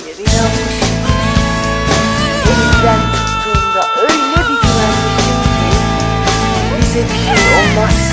şeyleri inanmıştım. Elimden tuttuğumda öyle bir güvenmiştim ki bize bir şey olmaz.